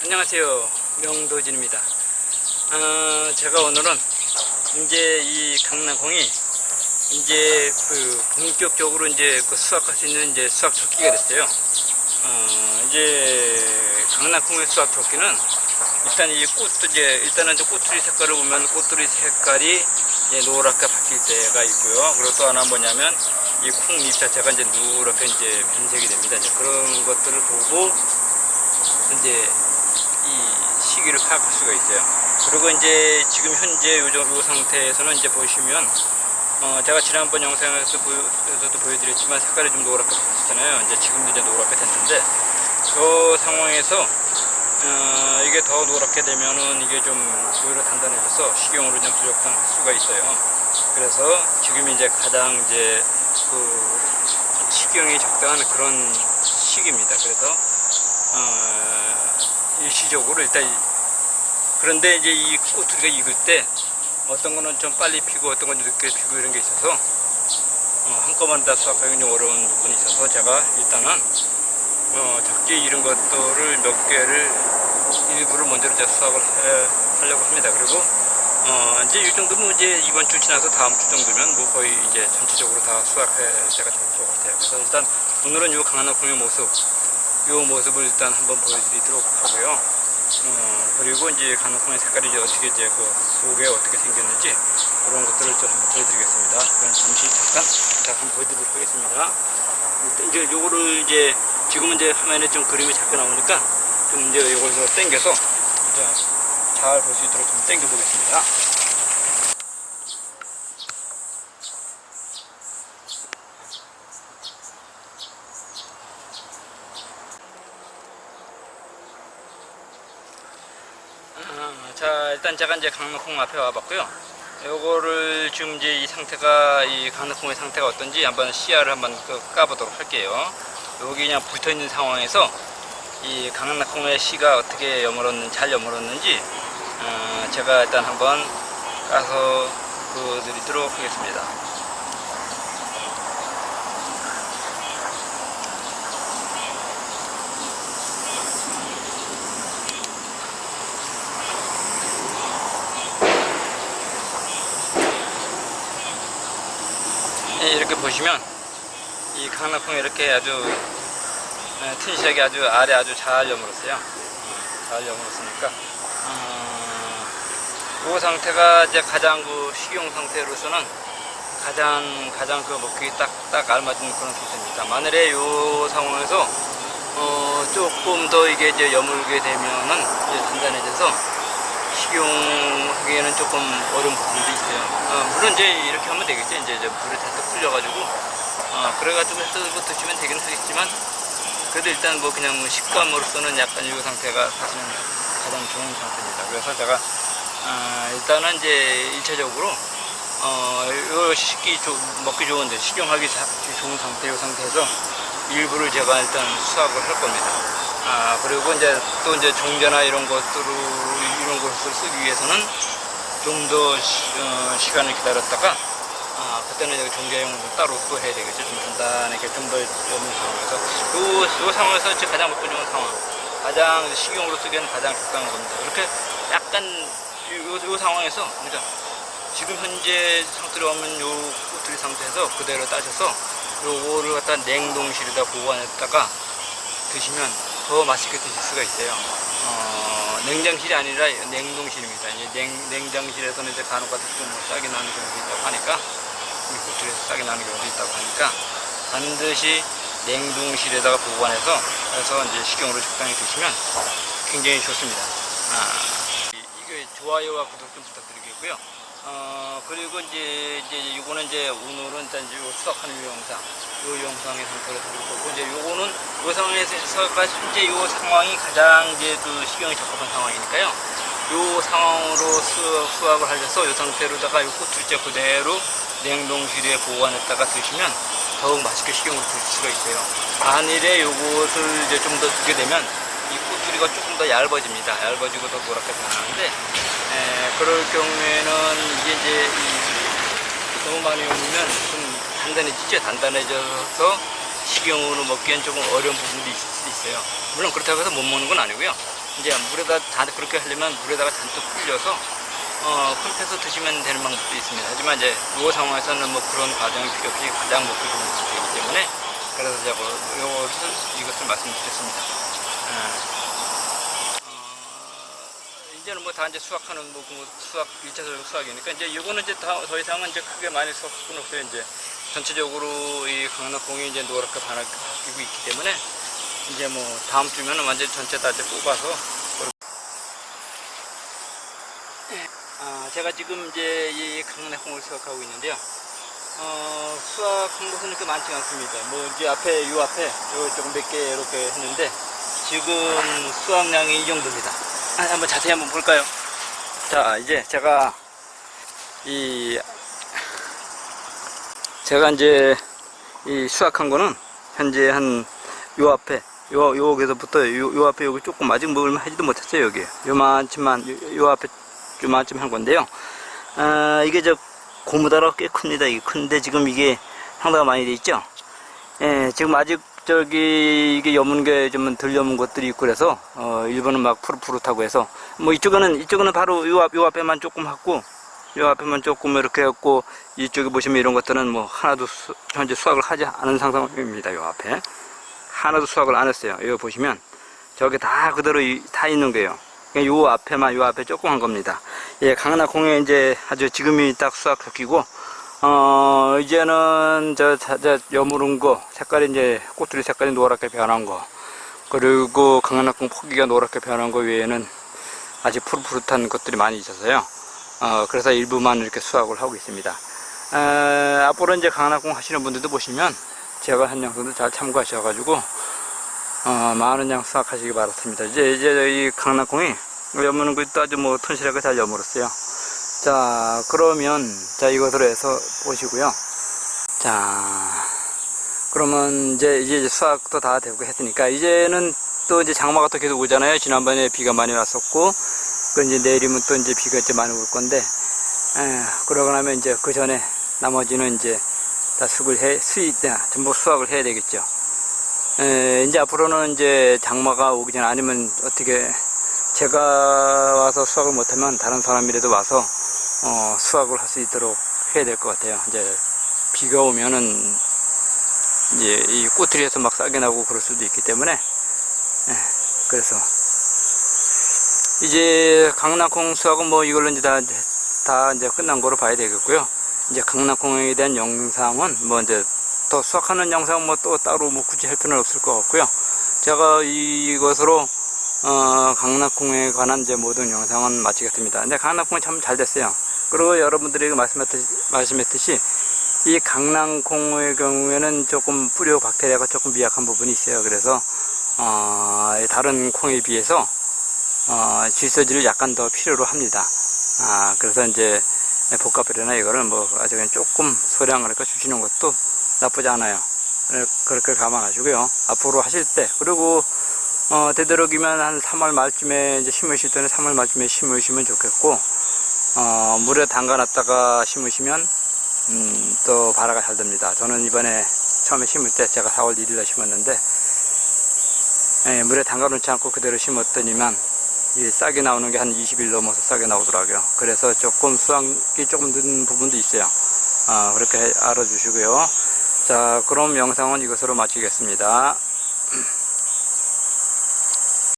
안녕하세요. 명도진입니다. 어, 제가 오늘은 이제 이 강낭콩이 이제 그 본격적으로 이제 그 수확할 수 있는 이제 수확 적기가 됐어요. 어, 이제 강낭콩의 수확 적기는 일단 이 꽃도 이제 일단은 이제 꼬투리 색깔을 보면 꼬투리 색깔이 노랗게 바뀔 때가 있고요. 그리고 또 하나 뭐냐면 이 콩잎 자체가 이제 누렇게 이제 변색이 됩니다. 이제 그런 것들을 보고 이제 이 시기를 파악할 수가 있어요. 그리고 이제 지금 현재 요, 정- 요 상태에서는 이제 보시면 어, 제가 지난번 영상에서 보여서도 보여 드렸지만 색깔이 좀 노랗게 바뀌었잖아요. 이제 지금도 이제 노랗게 됐는데 그 상황에서 어, 이게 더 노랗게 되면은 이게 좀 오히려 단단해져서 식용으로 좀 부족할 수가 있어요. 그래서 지금 이제 가장 이제 그 식용이 적당한 그런 시기입니다. 그래서 어, 일시적으로 일단 이- 그런데 이제 이 꼬투리가 익을 때 어떤 거는 좀 빨리 피고 어떤 건 늦게 피고 이런 게 있어서 어, 한꺼번에 다 수확하기 좀 어려운 부분이 있어서 제가 일단은 어, 적게 이른 것들을 몇 개를 일부를 먼저 이제 수확을 해, 하려고 합니다. 그리고 어, 이제 이 정도면 이제 이번 주 지나서 다음 주 정도면 뭐 거의 이제 전체적으로 다 수확할 때가 될 것 같아요. 그래서 일단 오늘은 이 강한나콩의 모습, 이 모습을 일단 한번 보여드리도록 하고요. 어, 그리고 이제 강나콩의 색깔이 이제 어떻게 이제 그 속에 어떻게 생겼는지 그런 것들을 좀 한번 보여드리겠습니다. 그럼 잠시 잠깐 자 한번 보여드리도록 하겠습니다. 이제 요거를 이제 지금은 이제 화면에 좀 그림이 작게 나오니까 좀 이제 요걸 좀 이제 잘볼 수 있도록 좀 당겨 보겠습니다. 아, 자 일단 제가 이제 강낭콩 앞에 와봤고요. 요거를 지금 이제 이 상태가 이 강낭콩의 상태가 어떤지 한번 시야를 한번 그 까보도록 할게요. 여기 그냥 붙어 있는 상황에서 이 강낭콩의 씨가 어떻게 여물었는지 잘 여물었는지 어, 제가 일단 한번 까서 보여드리도록 하겠습니다. 예, 이렇게 보시면 이 강낭콩이 이렇게 아주 예, 튼실하게 아주 아래 아주 잘 여물었어요. 어, 잘 여물었으니까 어, 이 상태가 이제 가장 그 식용 상태로서는 가장 가장 그 먹기 딱딱 알맞은 그런 상태입니다. 만일에 이 상황에서 어, 조금 더 이게 이제 여물게 되면은 이제 단단해져서 식용하기에는 조금 어려운 부분도 있어요. 어, 물론 이제 이렇게 하면 되겠죠. 이제, 이제 물에 살짝 풀려가지고, 어, 그래가지고 해서 드시면 되긴 하겠지만, 그래도 일단 뭐 그냥 뭐 식감으로서는 약간 이 상태가 사실은 가장 좋은 상태입니다. 그래서 제가, 어, 일단은 이제 일차적으로, 어, 요 식기 조- 먹기 좋은데, 식용하기 자- 좋은 상태, 이 상태에서 일부를 제가 일단 수확을 할 겁니다. 아, 그리고 이제 또 이제 종자나 이런 것들을, 이런 것을 쓰기 위해서는 좀더 시간을 기다렸다가, 아, 그때는 이제 종자용으로 따로 또 해야 되겠죠. 좀 간단하게 좀더 없는 상황에서. 요, 요 상황에서 이제 가장 먹기 좋은 상황. 가장 식용으로 쓰기에는 가장 적당한 겁니다. 이렇게 약간 요, 요, 요 상황에서, 그러니까 지금 현재 상태로 하면 요 꼬투리 상태에서 그대로 따셔서 요거를 갖다 냉동실에다 보관했다가 드시면 더 맛있게 드실 수가 있어요. 어, 냉장실이 아니라 냉동실입니다. 이제 냉, 냉장실에서는 이제 간혹 가다 좀 싹이 나는 경우도 있다고 하니까, 이 꼬투리에서 싹이 나는 경우도 있다고 하니까, 반드시 냉동실에다가 보관해서, 해서 이제 식용으로 적당히 드시면 굉장히 좋습니다. 아, 이- 이게 좋아요와 구독 좀 부탁드리겠고요. 어, 그리고 이제, 이제, 이거는 이제, 오늘은 일단 수확하는 요 영상, 요 영상의 상태로 드릴 거고, 이제 요거는, 요 상황에서가 현재 요 상황이 가장 이제 그 식용이 적합한 상황이니까요. 요 상황으로 수, 수확을 하셔서 요 상태로다가 요 꼬투리째 그대로 냉동실에 보관했다가 드시면 더욱 맛있게 식용으로 드실 수가 있어요. 만일에 요것을 이제 좀 더 두게 되면 이 꼬투리가 조금 더 얇아집니다. 얇아지고 더 노랗게 변하는데, 에, 그럴 경우에는 이게 이제 이 너무 많이 먹으면 좀 단단해지죠. 단단해져서 식용으로 먹기엔 조금 어려운 부분도 있을 수 있어요. 물론 그렇다고 해서 못 먹는 건 아니고요. 이제 물에다 다 그렇게 하려면 물에다가 잔뜩 불려서 어, 해서 드시면 되는 방법도 있습니다. 하지만 이제 이 상황에서는 뭐 그런 과정이 필요 없이 가장 먹기 좋은 음식이기 때문에 그래서 제가 이것을, 이것을 말씀드렸습니다. 예. 어, 이제는 뭐 다 이제 수확하는 뭐, 그 수확, 1차적 수확이니까 이제 이거는 이제 다, 더 이상은 이제 크게 많이 수확할 건 없어요. 이제 전체적으로 이 강남공이 이제 노랗게 바뀌고 있기 때문에 이제 뭐 다음 주면은 완전 전체 다 이제 뽑아서 아, 제가 지금 이제 이 강낭콩을 수확하고 있는데요. 어, 수확한 것은 이렇게 많지 않습니다. 뭐 이제 앞에 요 앞에 요 조금 몇 개 이렇게 했는데 지금 수확량이 이 정도입니다. 아, 한번 자세히 한번 볼까요? 자, 이제 제가 이 제가 이제 이 수확한 거는 현재 한 요 앞에 요 요기서부터 요, 요 앞에 여기 조금 아직 먹을 하지도 못했어요 여기 요만치만 요, 요 앞에 요만쯤 한 건데요. 아 이게 저 고무다라 꽤 큽니다. 이게 큰데 지금 이게 상당히 많이 돼 있죠? 예 지금 아직 저기 이게 여문 게좀덜 여문 것들이 있고 그래서 어 일본은 막 푸릇푸릇하고 해서 뭐 이쪽에는 이쪽은 바로 요, 앞, 요 앞에만 조금 하고 요 앞에만 조금 이렇게 했고 이쪽에 보시면 이런 것들은 뭐 하나도 수- 현재 수확을 하지 않은 상황입니다. 요 앞에 하나도 수확을 안 했어요. 여기 보시면 저게 다 그대로 이- 다 있는 거예요. 요 앞에만 요 앞에 조금 한 겁니다. 예, 강나콩에 이제 아주 지금이 딱 수확 적기고 어 이제는 저, 자- 저 여무른 거 색깔이 이제 꽃들이 색깔이 노랗게 변한 거 그리고 강나콩 포기가 노랗게 변한 거 외에는 아직 푸릇푸릇한 것들이 많이 있어서요. 어, 그래서 일부만 이렇게 수확을 하고 있습니다. 에, 앞으로 이제 강남공 하시는 분들도 보시면 제가 한 영상도 잘 참고하셔가지고 어, 많은 양 수확하시기 바랍니다. 이제 이제 이 강남공이 여무는 것도 아주 뭐 튼실하게 잘 여물었어요. 자 그러면 자 이것으로 해서 보시고요. 자 그러면 이제 이제 수확도 다 되고 했으니까 이제는 또 이제 장마가 또 계속 오잖아요. 지난번에 비가 많이 왔었고 그 이제 내일이면 또 이제 비가 이제 많이 올 건데, 에, 그러고 나면 이제 그 전에 나머지는 이제 다 수확을 해, 수입, 아, 전부 수확을 해야 되겠죠. 에, 이제 앞으로는 이제 장마가 오기 전에 아니면 어떻게 제가 와서 수확을 못하면 다른 사람이라도 와서 어, 수확을 할 수 있도록 해야 될 것 같아요. 이제 비가 오면은 이제 이 꼬투리에서 막 싸게 나고 그럴 수도 있기 때문에 에, 그래서 이제 강낭콩 수확은 뭐 이걸로 이제 다, 다 이제 끝난 거로 봐야 되겠고요. 이제 강낭콩에 대한 영상은 뭐 이제 더 수확하는 영상 뭐 또 따로 뭐 굳이 할 필요는 없을 것 같고요. 제가 이것으로 어, 강낭콩에 관한 이제 모든 영상은 마치겠습니다. 근데 강낭콩은 참잘 됐어요. 그리고 여러분들에게 말씀했듯이, 말씀했듯이 이 강낭콩의 경우에는 조금 뿌려 박테리아가 조금 미약한 부분이 있어요. 그래서 어, 다른 콩에 비해서 어, 질소질을 약간 더 필요로 합니다. 아, 그래서 이제 복합비료나 이거를 뭐 아주 그냥 조금 소량을 이렇게 주시는 것도 나쁘지 않아요. 그렇게 감안하시고요. 앞으로 하실 때, 그리고 어, 되도록이면 한 3월 말쯤에 이제 심으실 때는 3월 말쯤에 심으시면 좋겠고, 어, 물에 담가 놨다가 심으시면, 음, 또 발화가 잘 됩니다. 저는 이번에 처음에 심을 때 제가 4월 1일날 심었는데, 예, 물에 담가 놓지 않고 그대로 심었더니만, 이 싹이 나오는 게 한 20일 넘어서 싹이 나오더라고요. 그래서 조금 수확이 조금 늦은 부분도 있어요. 아, 그렇게 알아주시고요. 자, 그럼 영상은 이것으로 마치겠습니다.